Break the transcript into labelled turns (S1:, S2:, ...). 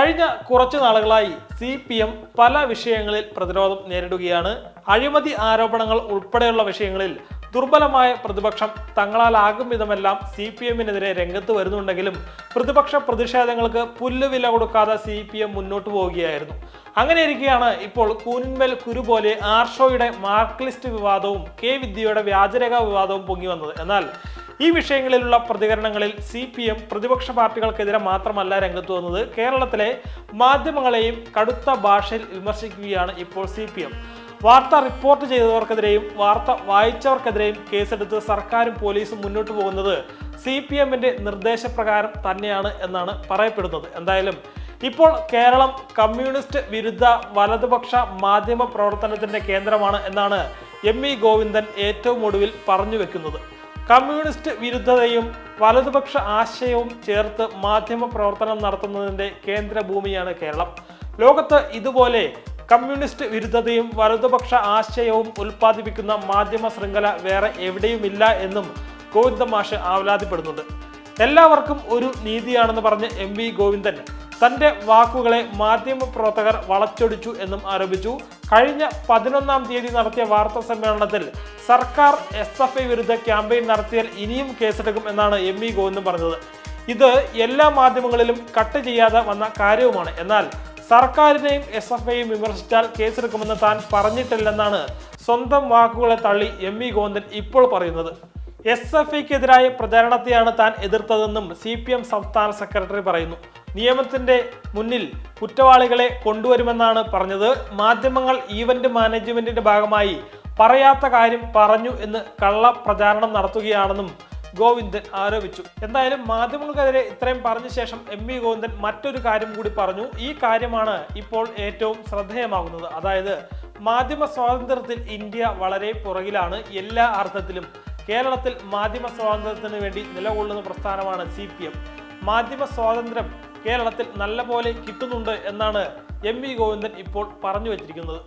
S1: കഴിഞ്ഞ കുറച്ചു നാളുകളായി സി പി എം പല വിഷയങ്ങളിൽ പ്രതിരോധം നേരിടുകയാണ്. അഴിമതി ആരോപണങ്ങൾ ഉൾപ്പെടെയുള്ള വിഷയങ്ങളിൽ ദുർബലമായ പ്രതിപക്ഷം തങ്ങളാലാകും വിധമെല്ലാം സി പി എമ്മിനെതിരെ രംഗത്ത് വരുന്നുണ്ടെങ്കിലും പ്രതിപക്ഷ പ്രതിഷേധങ്ങൾക്ക് പുല്ലുവില കൊടുക്കാതെ സി പി എം മുന്നോട്ട് പോവുകയായിരുന്നു. അങ്ങനെ ഇരിക്കുകയാണ് ഇപ്പോൾ കൂനിന്മേൽ കുരു പോലെ ആർഷോയുടെ മാർക്ക് ലിസ്റ്റ് വിവാദവും കെ വിദ്യയുടെ വ്യാജരേഖ വിവാദവും പൊങ്ങി വന്നത്. എന്നാൽ ഈ വിഷയങ്ങളിലുള്ള പ്രതികരണങ്ങളിൽ സി പി എം പ്രതിപക്ഷ പാർട്ടികൾക്കെതിരെ മാത്രമല്ല രംഗത്ത് വന്നത്. കേരളത്തിലെ മാധ്യമങ്ങളെയും കടുത്ത ഭാഷയിൽ വിമർശിക്കുകയാണ് ഇപ്പോൾ സി പി എം. വാർത്ത റിപ്പോർട്ട് ചെയ്തവർക്കെതിരെയും വാർത്ത വായിച്ചവർക്കെതിരെയും കേസെടുത്ത് സർക്കാരും പോലീസും മുന്നോട്ട് പോകുന്നത് സി പി എമ്മിന്റെ നിർദ്ദേശപ്രകാരം തന്നെയാണ് എന്നാണ് പറയപ്പെടുന്നത്. എന്തായാലും ഇപ്പോൾ കേരളം കമ്മ്യൂണിസ്റ്റ് വിരുദ്ധ വലതുപക്ഷ മാധ്യമ പ്രവർത്തനത്തിന്റെ കേന്ദ്രമാണ് എന്നാണ് എം ഇ ഗോവിന്ദൻ ഏറ്റവും ഒടുവിൽ പറഞ്ഞു വെക്കുന്നത്. കമ്മ്യൂണിസ്റ്റ് വിരുദ്ധതയും വലതുപക്ഷ ആശയവും ചേർത്ത് മാധ്യമ പ്രവർത്തനം നടത്തുന്നതിന്റെ കേന്ദ്രഭൂമിയാണ് കേരളം. ലോകത്ത് ഇതുപോലെ കമ്മ്യൂണിസ്റ്റ് വിരുദ്ധതയും വലതുപക്ഷ ആശയവും ഉൽപ്പാദിപ്പിക്കുന്ന മാധ്യമ ശൃംഖല വേറെ എവിടെയുമില്ല എന്നും ഗോവിന്ദ മാഷ് ആവലാതിപ്പെടുന്നുണ്ട് എല്ലാവർക്കും ഒരു നീതിയാണെന്ന് പറഞ്ഞ് എം വി ഗോവിന്ദൻ തന്റെ വാക്കുകളെ മാധ്യമ പ്രവർത്തകർ വളച്ചൊടിച്ചു എന്നും ആരോപിച്ചു. കഴിഞ്ഞ പതിനൊന്നാം തീയതി നടത്തിയ വാർത്താ സമ്മേളനത്തിൽ സർക്കാർ എസ് എഫ് ഐ വിരുദ്ധ ക്യാമ്പയിൻ നടത്തിയാൽ ഇനിയും കേസെടുക്കും എന്നാണ് എം ഇ ഗോവിന്ദൻ പറഞ്ഞത്. ഇത് എല്ലാ മാധ്യമങ്ങളിലും കട്ട് ചെയ്യാതെ വന്ന കാര്യവുമാണ്. എന്നാൽ സർക്കാരിനെയും എസ് എഫ് ഐയും വിമർശിച്ചാൽ കേസെടുക്കുമെന്ന് താൻ പറഞ്ഞിട്ടില്ലെന്നാണ് സ്വന്തം വാക്കുകളെ തള്ളി എം ഇ ഗോവിന്ദൻ ഇപ്പോൾ പറയുന്നത്. എസ് എഫ് ഐക്കെതിരായ പ്രചാരണത്തെയാണ് താൻ എതിർത്തതെന്നും സി പി എം സംസ്ഥാന സെക്രട്ടറി പറയുന്നു. നിയമത്തിന്റെ മുന്നിൽ കുറ്റവാളികളെ കൊണ്ടുവരുമെന്നാണ് പറഞ്ഞത്. മാധ്യമങ്ങൾ ഈവന്റ് മാനേജ്മെന്റിന്റെ ഭാഗമായി പറയാത്ത കാര്യം പറഞ്ഞു എന്ന് കള്ള പ്രചാരണം നടത്തുകയാണെന്നും ഗോവിന്ദൻ ആരോപിച്ചു. എന്തായാലും മാധ്യമങ്ങൾക്കെതിരെ ഇത്രയും പറഞ്ഞ ശേഷം എം വി ഗോവിന്ദൻ മറ്റൊരു കാര്യം കൂടി പറഞ്ഞു. ഈ കാര്യമാണ് ഇപ്പോൾ ഏറ്റവും ശ്രദ്ധേയമാകുന്നത്. അതായത് മാധ്യമ സ്വാതന്ത്ര്യത്തിൽ ഇന്ത്യ വളരെ പുറകിലാണ്. എല്ലാ അർത്ഥത്തിലും കേരളത്തിൽ മാധ്യമ സ്വാതന്ത്ര്യത്തിന് വേണ്ടി നിലകൊള്ളുന്ന പ്രസ്ഥാനമാണ് സി മാധ്യമ സ്വാതന്ത്ര്യം കേരളത്തിൽ നല്ലപോലെ കിട്ടുന്നുണ്ട് എന്നാണ് എം വി ഗോവിന്ദൻ ഇപ്പോൾ പറഞ്ഞു വച്ചിരിക്കുന്നത്.